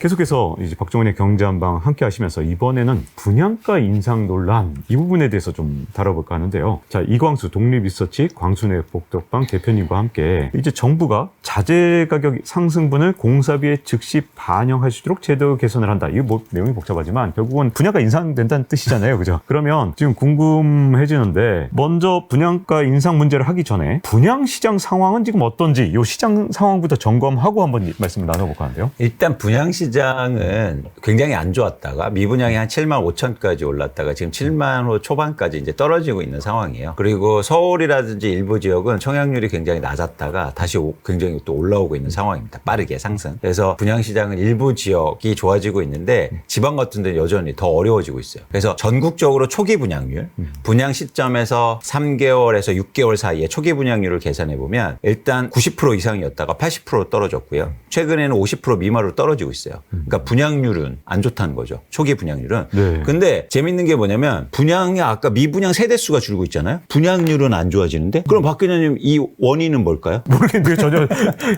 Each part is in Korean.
계속해서 이제 박정훈의 경제한방 함께 하시면서 이번에는 분양가 인상 논란 이 부분에 대해서 좀 다뤄볼까 하는데요. 자, 이광수 독립리서치 광순의 복덕방 대표님과 함께 이제 정부가 자재 가격 상승분을 공사비에 즉시 반영할 수 있도록 제도 개선을 한다. 이거 뭐 내용이 복잡하지만 결국은 분양가 인상된다는 뜻이잖아요. 그죠? 그러면 지금 궁금해지는데 먼저 분양가 인상 문제를 하기 전에 분양 시장 상황은 지금 어떤지 이 시장 상황부터 점검하고 한번 말씀을 나눠볼까 하는데요. 일단 분양 시장 은 굉장히 안 좋았다가 미분양이 한 7만 5천까지 올랐다가 지금 7만 호 초반까지 이제 떨어지고 있는 상황이에요. 그리고 서울이라든지 일부 지역은 청약률이 굉장히 낮았다가 다시 오- 굉장히 또 올라오고 있는 상황입니다. 빠르게 상승. 그래서 분양 시장은 일부 지역이 좋아지고 있는데 지방 같은 데는 여전히 더 어려워지고 있어요. 그래서 전국적으로 초기 분양률, 분양 시점에서 3개월에서 6개월 사이에 초기 분양률을 계산해 보면 일단 90% 이상이었다가 80% 떨어졌고요. 최근에는 50% 미만으로 떨어지고 있어요. 그러니까 분양률은 안 좋다는 거죠. 초기 분양률은. 네. 근데 재밌는 게 뭐냐면 분양이 아까 미분양 세대 수가 줄고 있잖아요. 분양률은 안 좋아지는데 그럼 박 기자님 이 원인은 뭘까요? 모르겠는데 전혀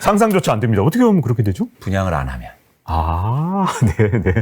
상상조차 안 됩니다. 어떻게 보면 그렇게 되죠? 분양을 안 하면. 아, 네, 네.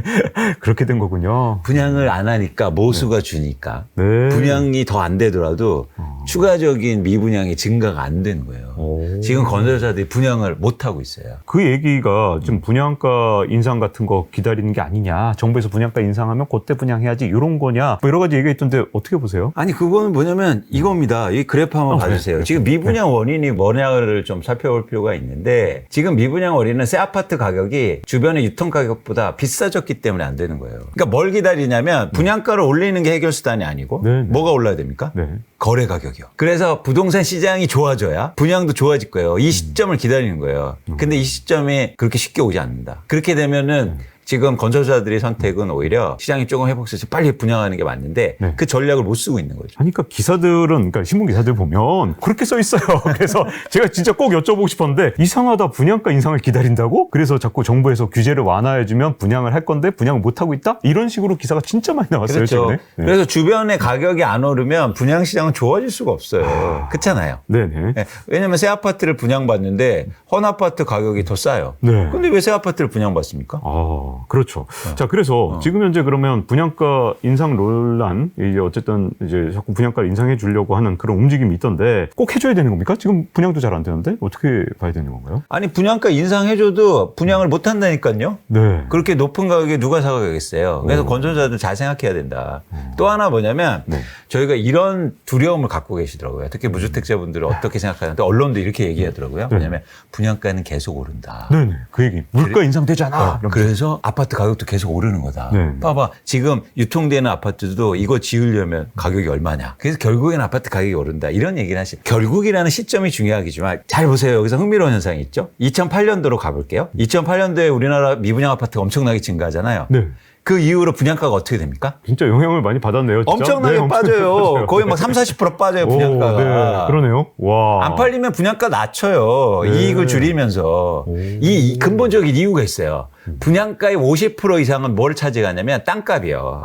그렇게 된 거군요. 분양을 안 하니까 모수가 주니까 네. 분양이 더 안 되더라도 추가적인 미분양이 증가가 안 되는 거예요. 오. 지금 건설사들이 분양을 못 하고 있어요. 그 얘기가 지금 분양가 인상 같은 거 기다리는 게 아니냐. 정부에서 분양가 인상하면 그때 분양해야지. 이런 거냐. 뭐 여러 가지 얘기가 있던데 어떻게 보세요? 아니 그거는 뭐냐면 이겁니다. 이 그래프 한번 어, 봐주세요. 네. 지금 미분양 원인이 뭐냐를 좀 살펴볼 필요가 있는데 지금 미분양 원인은 새 아파트 가격이 주변 의 유통 가격보다 비싸졌기 때문에 안 되는 거예요. 그러니까 뭘 기다리냐면 분양가를 올리는 게 해결 수단이 아니고 네, 네. 뭐가 올라야 됩니까? 네. 거래 가격이요. 그래서 부동산 시장이 좋아져야 분양도 좋아질 거예요. 이 시점을 기다리는 거예요. 근데 이 시점이 그렇게 쉽게 오지 않는다. 그렇게 되면은 지금 건설사들의 선택은 오히려 시장이 조금 회복돼서 빨리 분양하는 게 맞는데 네. 그 전략을 못 쓰고 있는 거죠. 그러니까 기사들은, 그러니까 신문 기사들 보면 그렇게 써 있어요. 그래서 제가 진짜 꼭 여쭤보고 싶었는데 이상하다. 분양가 인상을 기다린다고? 그래서 자꾸 정부에서 규제를 완화해주면 분양을 할 건데 분양을 못 하고 있다? 이런 식으로 기사가 진짜 많이 나왔어요. 그렇죠. 최근에. 네. 그래서 주변에 가격이 안 오르면 분양 시장은 좋아질 수가 없어요. 그렇잖아요. 네네. 예, 왜냐면 새 아파트를 분양받는데 헌 아파트 가격이 더 싸요. 네. 근데 왜 새 아파트를 분양받습니까? 아, 그렇죠. 어. 자, 그래서 지금 현재 그러면 분양가 인상 논란, 이제 어쨌든 이제 자꾸 분양가를 인상해 주려고 하는 그런 움직임이 있던데 꼭 해줘야 되는 겁니까? 지금 분양도 잘 안 되는데 어떻게 봐야 되는 건가요? 아니 분양가 인상해줘도 분양을 못 한다니까요. 네. 그렇게 높은 가격에 누가 사가겠어요. 그래서 건설사들 잘 생각해야 된다. 또 하나 뭐냐면 네. 저희가 이런 두려움을 갖고 계시더라고요. 특히 무주택자분들은 어떻게 생각하는데 언론도 이렇게 얘기하더라고요. 네. 뭐냐면 분양가는 계속 오른다. 네네. 그 얘기. 물가 인상되잖아. 어, 그래서 아파트 가격도 계속 오르는 거다. 네. 봐봐. 지금 유통되는 아파트도 이거 지으려면 가격이 얼마냐. 그래서 결국엔 아파트 가격이 오른다. 이런 얘기를 하시. 결국이라는 시점이 중요하겠지만 잘 보세요. 여기서 흥미로운 현상이 있죠. 2008년도로 가볼게요. 2008년도에 우리나라 미분양 아파트가 엄청나게 증가하잖아요. 네. 그 이후로 분양가가 어떻게 됩니까? 진짜 영향을 많이 받았네요. 진짜. 엄청나게 네, 엄청 빠져요. 빠져요. 거의 막 3, 40% 빠져요, 오, 분양가가. 네. 그러네요. 와. 안 팔리면 분양가 낮춰요. 네. 이익을 줄이면서. 이, 이 근본적인 이유가 있어요. 분양가의 50% 이상은 뭘 차지하냐면 땅값이요.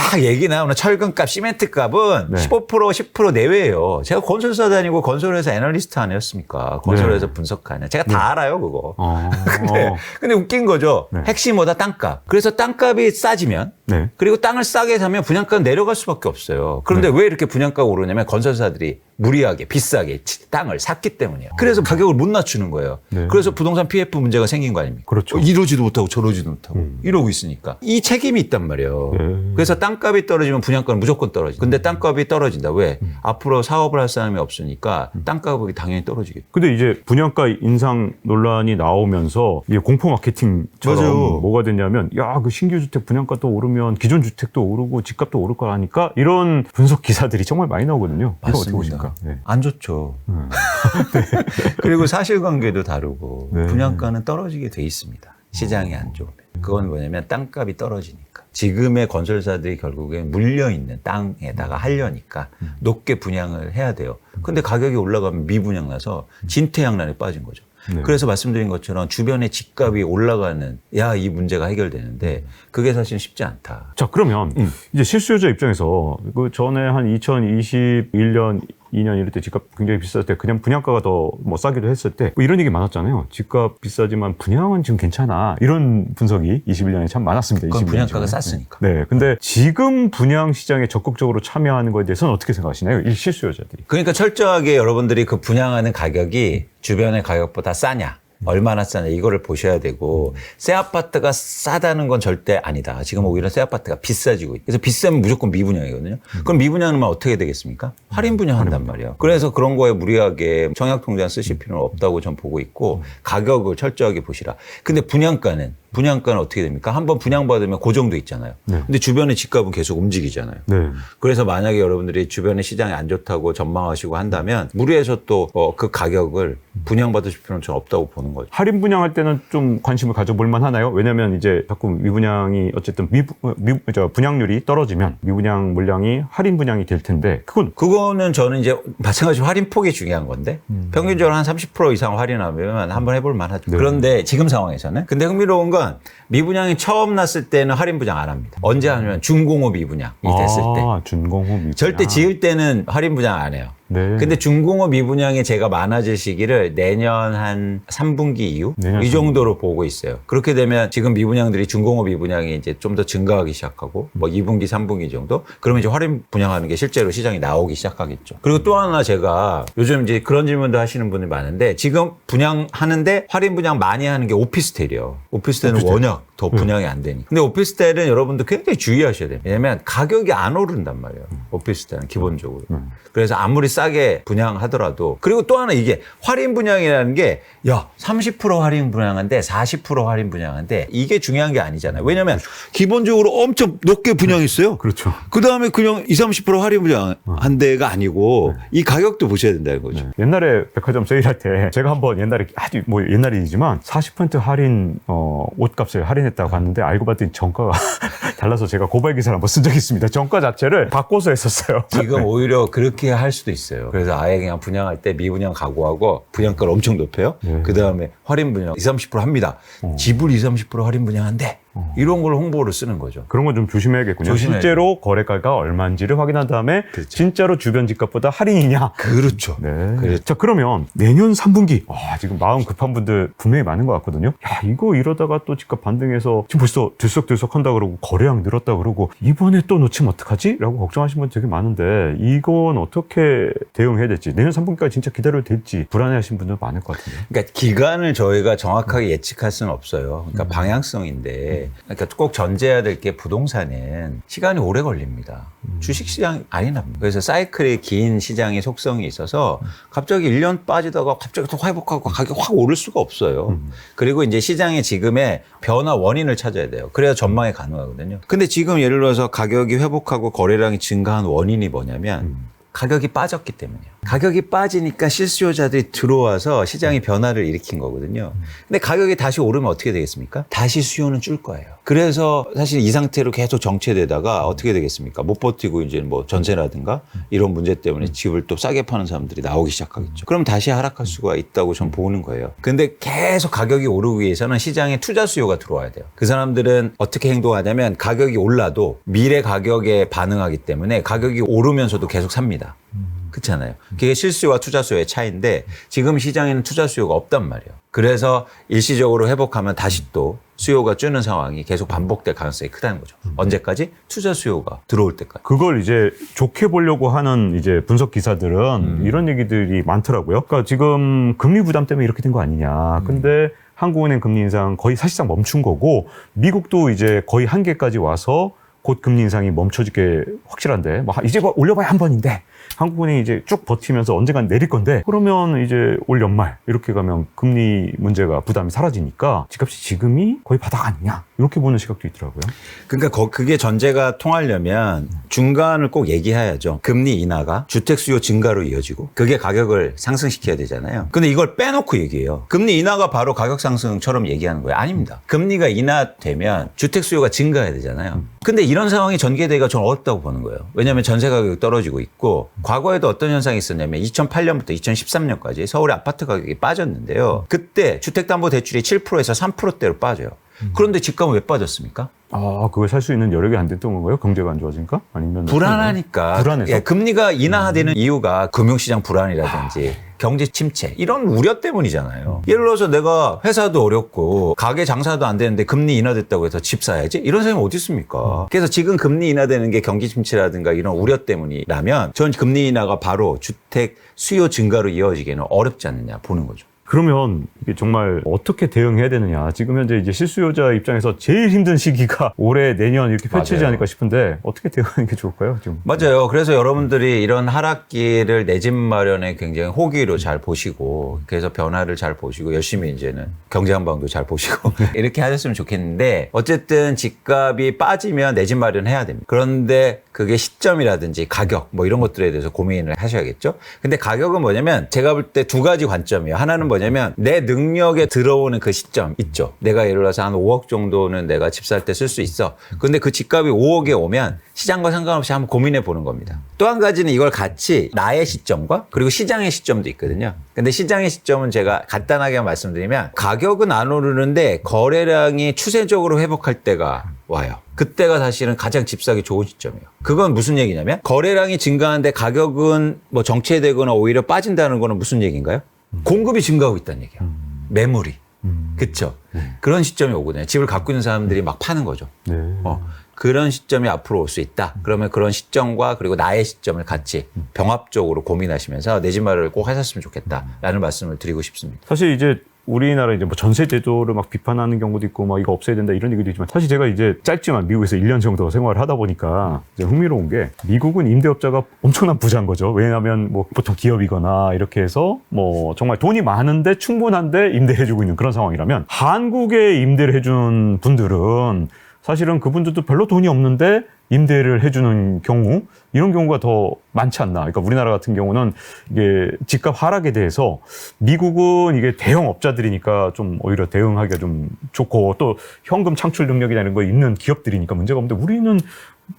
막 얘기 나오는 철근값, 시멘트값은 네. 15% 10% 내외예요. 제가 건설사 다니고 건설회사 애널리스트 아니었습니까? 건설회사 네. 분석하냐. 제가 다 알아요, 그거. 어. 근데, 근데 웃긴 거죠. 네. 핵심이 뭐다 땅값. 그래서 땅값이 싸지면 네. 그리고 땅을 싸게 사면 분양가는 내려갈 수밖에 없어요. 그런데 네. 왜 이렇게 분양가가 오르냐면 건설사들이 무리하게 비싸게 치- 땅을 샀기 때문이에요. 그래서 가격을 못 낮추는 거예요. 네. 그래서 부동산 PF 문제가 생긴 거 아닙니까? 그렇죠. 음. 어, 이러지도 못하고 저러지도 못하고 이러고 있으니까 이 책임이 있단 말이에요. 네. 그래서 땅값이 떨어지면 분양가는 무조건 떨어진다. 근데 땅값이 떨어진다. 왜? 음. 앞으로 사업을 할 사람이 없으니까 땅값이 당연히 떨어지겠죠. 근데 이제 분양가 인상 논란이 나오면서 공포 마케팅처럼 맞아요. 뭐가 됐냐면 야 그 신규 주택 분양가도 오르면 기존 주택도 오르고 집값도 오를 거라니까 이런 분석 기사들이 정말 많이 나오거든요. 이거 어떻게 보십니까? 네. 안 좋죠. 그리고 사실관계도 다르고 네. 분양가는 떨어지게 돼 있습니다. 시장이 안 좋으면. 그건 뭐냐면 땅값이 떨어지니까. 지금의 건설사들이 결국엔 물려있는 땅에다가 하려니까 높게 분양을 해야 돼요. 근데 가격이 올라가면 미분양 나서 진퇴양난에 빠진 거죠. 네. 그래서 말씀드린 것처럼 주변의 집값이 올라가는 야 이 문제가 해결되는데 그게 사실 쉽지 않다. 자 그러면 음. 이제 실수요자 입장에서 그 전에 한 2021년 2년 이럴 때 집값 굉장히 비쌌을 때 그냥 분양가가 더 뭐 싸기도 했을 때 뭐 이런 얘기 많았잖아요. 집값 비싸지만 분양은 지금 괜찮아. 이런 분석이 21년에 참 많았습니다. 그건 21년 분양가가 전에. 쌌으니까. 네. 근데 지금 분양 시장에 적극적으로 참여하는 거에 대해서는 어떻게 생각하시나요? 이 실수요자들이. 그러니까 철저하게 여러분들이 그 분양하는 가격이 주변의 가격보다 싸냐. 얼마나 싸냐 이거를 보셔야 되고 새 아파트가 싸다는 건 절대 아니다. 지금 오히려 새 아파트가 비싸지고 있. 그래서 비싸면 무조건 미분양이거든요. 그럼 미분양은 어떻게 되겠습니까? 할인 분양한단 말이에요. 그래서 그런 거에 무리하게 청약 통장 쓰실 필요는 없다고 전 보고 있고 가격을 철저하게 보시라. 근데 분양가는 분양가는 어떻게 됩니까? 한번 분양받으면 고정돼 있잖아요. 네. 근데 주변의 집값은 계속 움직이잖아요. 네. 그래서 만약에 여러분들이 주변의 시장이 안 좋다고 전망하시고 한다면 무리해서 또 그 가격을 분양받으실 필요는 전 없다고 보는 거죠. 할인 분양할 때는 좀 관심을 가져볼 만하나요? 왜냐하면 이제 자꾸 미분양이 어쨌든 미, 미, 저 분양률이 떨어지면 미분양 물량이 할인 분양이 될 텐데 그건 그거는 저는 이제 마찬가지로 할인 폭이 중요한 건데 평균적으로 한 30% 이상 할인하면 한번 해볼 만하죠. 네. 그런데 지금 상황에서는 근데 흥미로운 건 미분양이 처음 났을 때는 할인 분양 안 합니다. 언제 하냐면 중공업 미분양이 됐을 때. 아, 준공업 미분양. 절대 지을 때는 할인 분양 안 해요. 네. 근데 중공업 미분양이 제가 많아질 시기를 내년 한 3분기 이후 내년 이 정도로 보고 있어요. 그렇게 되면 지금 미분양들이 중공업 미분양이 이제 좀 더 증가하기 시작하고 뭐 2분기, 3분기 정도 그러면 이제 할인 분양하는 게 실제로 시장에 나오기 시작하겠죠. 그리고 또 하나 제가 요즘 이제 그런 질문도 하시는 분이 많은데 지금 분양하는데 할인 분양 많이 하는 게 오피스텔이요. 오피스텔은 오피스텔. 워낙 더 분양이 안 되니까. 근데 오피스텔은 여러분들 굉장히 주의하셔야 돼요. 왜냐면 가격이 안 오른단 말이에요. 오피스텔은 기본적으로. 그래서 아무리 싸게 분양하더라도 그리고 또 하나 이게 할인 분양이라는 게 야, 30% 할인 분양한데 40% 할인 분양한데 이게 중요한 게 아니잖아요. 왜냐면 기본적으로 엄청 높게 분양했어요. 그렇죠. 그 다음에 그냥 20, 30% 할인 분양 한 데가 아니고 이 가격도 보셔야 된다는 거죠. 네. 옛날에 백화점 세일할 때 제가 한번 옛날에 아주 뭐 옛날이지만 40% 할인 어, 옷값을 할인했다고 봤는데 알고 봤더니 정가가 달라서 제가 고발 기사를 한번 쓴 적이 있습니다. 정가 자체를 바꿔서 했었어요. 지금 오히려 그렇게 할 수도 있어요. 그래서 아예 그냥 분양할 때 미분양 각오하고 분양가를 엄청 높여요. 네. 그 다음에 할인 분양 20, 30% 합니다. 집을 20, 30% 할인 분양한대. 이런 걸 홍보를 쓰는 거죠. 그런 건 좀 조심해야겠군요. 조심해야죠. 실제로 거래가가 얼마인지를 확인한 다음에 진짜로 주변 집값보다 할인이냐. 그렇죠. 네. 그렇죠. 자, 그러면 내년 3분기. 와, 지금 마음 급한 분들 분명히 많은 것 같거든요. 야, 이거 이러다가 또 집값 반등해서 지금 벌써 들썩들썩 한다 그러고 거래량 늘었다 그러고 이번에 또 놓치면 어떡하지? 라고 걱정하시는 분 되게 많은데 이건 어떻게 대응해야 될지 내년 3분기까지 진짜 기다려도 될지 불안해 하시는 분들 많을 것 같은데요. 그러니까 기간을 저희가 정확하게 예측할 수는 없어요. 그러니까 방향성인데, 그러니까 꼭 전제해야 될 게 부동산은 시간이 오래 걸립니다. 주식 시장 아니랍니다. 그래서 사이클이 긴 시장의 속성이 있어서 갑자기 1년 빠지다가 갑자기 또 회복하고 가격이 확 오를 수가 없어요. 그리고 이제 시장의 지금의 변화 원인을 찾아야 돼요. 그래야 전망이 가능하거든요. 근데 지금 예를 들어서 가격이 회복하고 거래량이 증가한 원인이 뭐냐면 가격이 빠졌기 때문이에요. 가격이 빠지니까 실수요자들이 들어와서 시장이 변화를 일으킨 거거든요. 근데 가격이 다시 오르면 어떻게 되겠습니까? 다시 수요는 줄 거예요. 그래서 사실 이 상태로 계속 정체되다가 어떻게 되겠습니까? 못 버티고 이제 뭐 전세라든가 이런 문제 때문에 집을 또 싸게 파는 사람들이 나오기 시작하겠죠. 그럼 다시 하락할 수가 있다고 전 보는 거예요. 근데 계속 가격이 오르기 위해서는 시장에 투자 수요가 들어와야 돼요. 그 사람들은 어떻게 행동하냐면 가격이 올라도 미래 가격에 반응하기 때문에 가격이 오르면서도 계속 삽니다. 그렇잖아요. 그게 실수요와 투자 수요의 차이인데 지금 시장에는 투자 수요가 없단 말이에요. 그래서 일시적으로 회복하면 다시 또 수요가 줄는 상황이 계속 반복될 가능성이 크다는 거죠. 언제까지? 투자 수요가 들어올 때까지. 그걸 이제 좋게 보려고 하는 이제 분석 기사들은 이런 얘기들이 많더라고요. 그러니까 지금 금리 부담 때문에 이렇게 된 거 아니냐. 근데 한국은행 금리 인상 거의 사실상 멈춘 거고 미국도 이제 거의 한계까지 와서 곧 금리 인상이 멈춰지게 확실한데 뭐 이제 뭐 올려봐야 한 번인데 한국은행이 이제 쭉 버티면서 언젠간 내릴 건데 그러면 이제 올 연말 이렇게 가면 금리 문제가 부담이 사라지니까 집값이 지금이 거의 바닥 아니냐 이렇게 보는 시각도 있더라고요. 그러니까 거- 그게 전제가 통하려면 중간을 꼭 얘기해야죠. 금리 인하가 주택 수요 증가로 이어지고 그게 가격을 상승시켜야 되잖아요. 근데 이걸 빼놓고 얘기해요. 금리 인하가 바로 가격 상승처럼 얘기하는 거예요. 아닙니다. 금리가 인하되면 주택 수요가 증가해야 되잖아요. 근데 이런 상황이 전개되기가 좀 어렵다고 보는 거예요. 왜냐하면 전세 가격이 떨어지고 있고 과거에도 어떤 현상이 있었냐면 2008년부터 2013년까지 서울의 아파트 가격이 빠졌는데요. 그때 주택담보대출이 7%에서 3%대로 빠져요. 그런데 집값은 왜 빠졌습니까? 아, 그걸 살 수 있는 여력이 안 됐던 건가요? 경제가 안 좋아지니까? 아니면 불안하니까 불안해서? 예, 금리가 인하되는 이유가 금융시장 불안이라든지 경제 침체 이런 우려 때문이잖아요. 예를 들어서 내가 회사도 어렵고 가게 장사도 안 되는데 금리 인하됐다고 해서 집 사야지 이런 사람이 어디 있습니까? 그래서 지금 금리 인하되는 게 경기 침체라든가 이런 우려 때문이라면 전 금리 인하가 바로 주택 수요 증가로 이어지기는 어렵지 않느냐 보는 거죠. 그러면 이게 정말 어떻게 대응해야 되느냐. 지금 현재 이제 실수요자 입장에서 제일 힘든 시기가 올해 내년 이렇게 펼치지 맞아요. 않을까 싶은데 어떻게 대응하는 게 좋을까요? 지금. 맞아요. 그래서 여러분들이 이런 하락기를 내 집 마련에 굉장히 호기로 잘 보시고 그래서 변화를 잘 보시고 열심히 이제는 경제 한방도 잘 보시고 이렇게 하셨으면 좋겠는데 어쨌든 집값이 빠지면 내 집 마련해야 됩니다. 그런데 그게 시점이라든지 가격 뭐 이런 것들에 대해서 고민을 하셔야겠죠. 근데 가격은 뭐냐면 제가 볼 때 두 가지 관점이에요. 하나는 뭐 냐면 내 능력에 들어오는 그 시점 있죠. 내가 예를 들어서 한 5억 정도는 내가 집 살 때 쓸 수 있어. 근데 그 집값이 5억에 오면 시장과 상관없이 한번 고민해 보는 겁니다. 또 한 가지는 이걸 같이 나의 시점과 그리고 시장의 시점도 있거든요. 근데 시장의 시점은 제가 간단하게 말씀드리면 가격은 안 오르는데 거래량이 추세적으로 회복할 때가 와요. 그때가 사실은 가장 집 사기 좋은 시점이에요. 그건 무슨 얘기냐면 거래량이 증가하는데 가격은 뭐 정체되거나 오히려 빠진다는 거는 무슨 얘기인가요? 공급이 증가하고 있다는 얘기야. 매물이. 그쵸? 그런 시점이 오거든요. 집을 갖고 있는 사람들이 막 파는 거죠. 네. 어, 그런 시점이 앞으로 올 수 있다. 그러면 그런 시점과 그리고 나의 시점을 같이 병합적으로 고민하시면서 내 집 마련을 꼭 하셨으면 좋겠다라는 말씀을 드리고 싶습니다. 사실 이제 우리나라 이제 뭐 전세 제도를 막 비판하는 경우도 있고 막 이거 없애야 된다 이런 얘기도 있지만 사실 제가 이제 짧지만 미국에서 1년 정도 생활을 하다 보니까 이제 흥미로운 게 미국은 임대업자가 엄청난 부자인 거죠. 왜냐하면 뭐 보통 기업이거나 이렇게 해서 뭐 정말 돈이 많은데 충분한데 임대해주고 있는 그런 상황이라면 한국에 임대를 해준 분들은 사실은 그분들도 별로 돈이 없는데 임대를 해주는 경우 이런 경우가 더 많지 않나. 그러니까 우리나라 같은 경우는 이게 집값 하락에 대해서 미국은 이게 대형 업자들이니까 좀 오히려 대응하기가 좀 좋고 또 현금 창출 능력이나 이런 거 있는 기업들이니까 문제가 없는데 우리는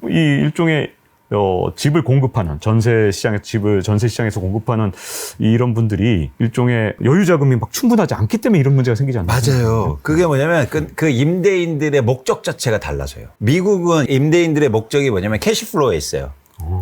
이 일종의 어, 집을 공급하는 전세 시장에서 집을 전세 시장에서 공급하는 이런 분들이 일종의 여유 자금이 막 충분하지 않기 때문에 이런 문제가 생기지 않나요? 맞아요. 그게 뭐냐면 그, 그 임대인들의 목적 자체가 달라서요. 미국은 임대인들의 목적이 뭐냐면 캐시플로우에 있어요.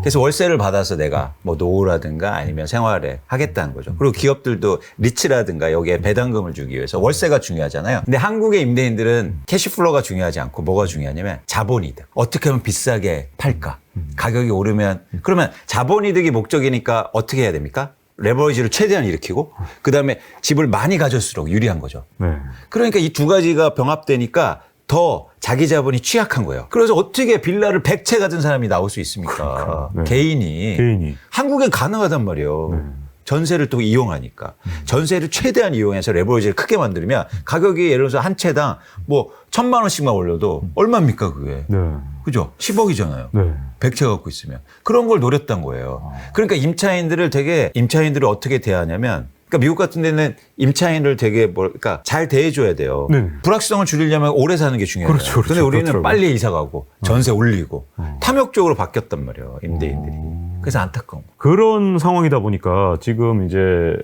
그래서 월세를 받아서 내가 뭐 노후라든가 아니면 생활에 하겠다는 거죠. 그리고 기업들도 리츠라든가 여기에 배당금을 주기 위해서 월세가 중요하잖아요. 근데 한국의 임대인들은 캐시플로우가 중요하지 않고 뭐가 중요하냐면 자본이득. 어떻게 하면 비싸게 팔까? 가격이 오르면 그러면 자본이득이 목적이니까 어떻게 해야 됩니까? 레버리지를 최대한 일으키고 그다음에 집을 많이 가졌을수록 유리한 거죠. 네. 그러니까 이 두 가지가 병합되니까 더 자기 자본이 취약한 거예요. 그래서 어떻게 빌라를 100채 가진 사람이 나올 수 있습니까? 그러니까, 네. 개인이. 개인이. 한국엔 가능하단 말이에요. 네. 전세를 또 이용하니까. 음. 전세를 최대한 이용해서 레버리지를 크게 만들면 가격이 예를 들어서 한 채당 뭐 천만 원씩만 올려도 얼마입니까, 그게? 네. 그죠? 10억이잖아요. 네. 100채 갖고 있으면. 그런 걸 노렸던 거예요. 그러니까 임차인들을 되게, 임차인들을 어떻게 대하냐면, 그러니까 미국 같은 데는 임차인을 되게 뭘, 그러니까 잘 대해줘야 돼요. 네. 불확실성을 줄이려면 오래 사는 게 중요해요. 그렇죠, 그렇죠. 근데 우리는 그렇더라고요. 빨리 이사 가고 전세 올리고 탐욕적으로 바뀌었단 말이에요. 임대인들이. 어. 그래서 안타까운 거. 그런 상황이다 보니까 지금 이제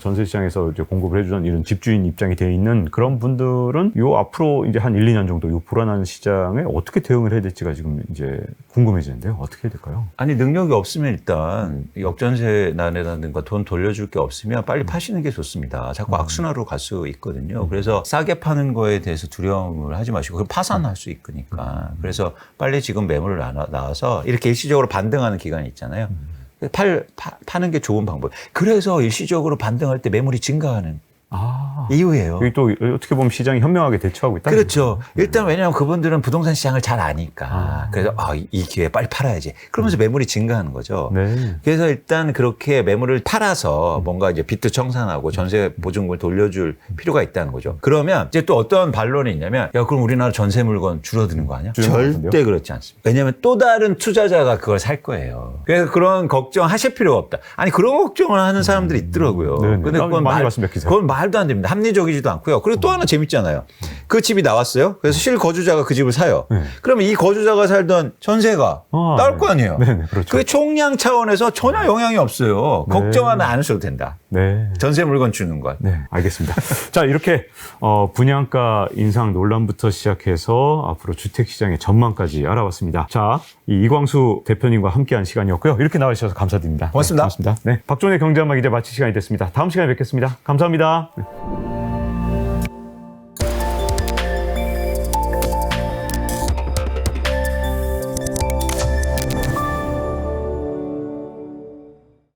전세 시장에서 이제 공급을 해주는 이런 집주인 입장이 돼 있는 그런 분들은 요 앞으로 이제 한 1, 2년 정도 요 불안한 시장에 어떻게 대응을 해야 될지가 지금 이제 궁금해지는데요. 어떻게 해야 될까요? 아니 능력이 없으면 일단 역전세 난이라든가 돈 돌려줄 게 없으면 빨리 파시는 게 좋습니다. 자꾸 악순환으로 갈 수 있거든요. 그래서 싸게 파는 거에 대해서 두려움을 하지 마시고 파산할 수 있으니까. 그래서 빨리 지금 매물을 나와서 이렇게 일시적으로 반등하는 기간이 있잖아요. 팔, 파, 파는 게 좋은 방법. 그래서 일시적으로 반등할 때 매물이 증가하는 아. 이유예요. 여기 또 어떻게 보면 시장이 현명하게 대처하고 있다. 그렇죠. 일단 왜냐하면 그분들은 부동산 시장을 잘 아니까. 아. 그래서 아, 이- 이 기회에 빨리 팔아야지. 그러면서 매물이 증가하는 거죠. 네. 그래서 일단 그렇게 매물을 팔아서 뭔가 이제 빚도 청산하고 전세 보증금을 돌려줄 필요가 있다는 거죠. 그러면 이제 또 어떤 반론이 있냐면 야 그럼 우리나라 전세 물건 줄어드는 거 아니야? 절대 그렇지 않습니다. 왜냐하면 또 다른 투자자가 그걸 살 거예요. 그래서 그런 걱정하실 필요가 없다. 아니 그런 걱정을 하는 사람들이 있더라고요. 네, 네. 근데 아, 그건 많이 말, 봤습니다, 기사. 그건 말도 안 됩니다. 합리적이지도 않고요. 그리고 또 하나 재밌잖아요. 그 집이 나왔어요. 그래서 실 거주자가 그 집을 사요. 네. 그러면 이 거주자가 살던 전세가 아, 나올 네. 거 아니에요. 네, 네, 그렇죠. 그게 총량 차원에서 전혀 영향이 없어요. 네. 걱정하면 안 하셔도 된다. 네. 전세 물건 주는 건. 네, 알겠습니다. 자, 이렇게 어, 분양가 인상 논란부터 시작해서 앞으로 주택 시장의 전망까지 알아봤습니다. 자, 이 이광수 대표님과 함께한 시간이었고요. 이렇게 나와주셔서 감사드립니다. 고맙습니다. 네, 고맙습니다. 네, 박종의 경제한막 이제 마칠 시간이 됐습니다. 다음 시간에 뵙겠습니다. 감사합니다. Hej då!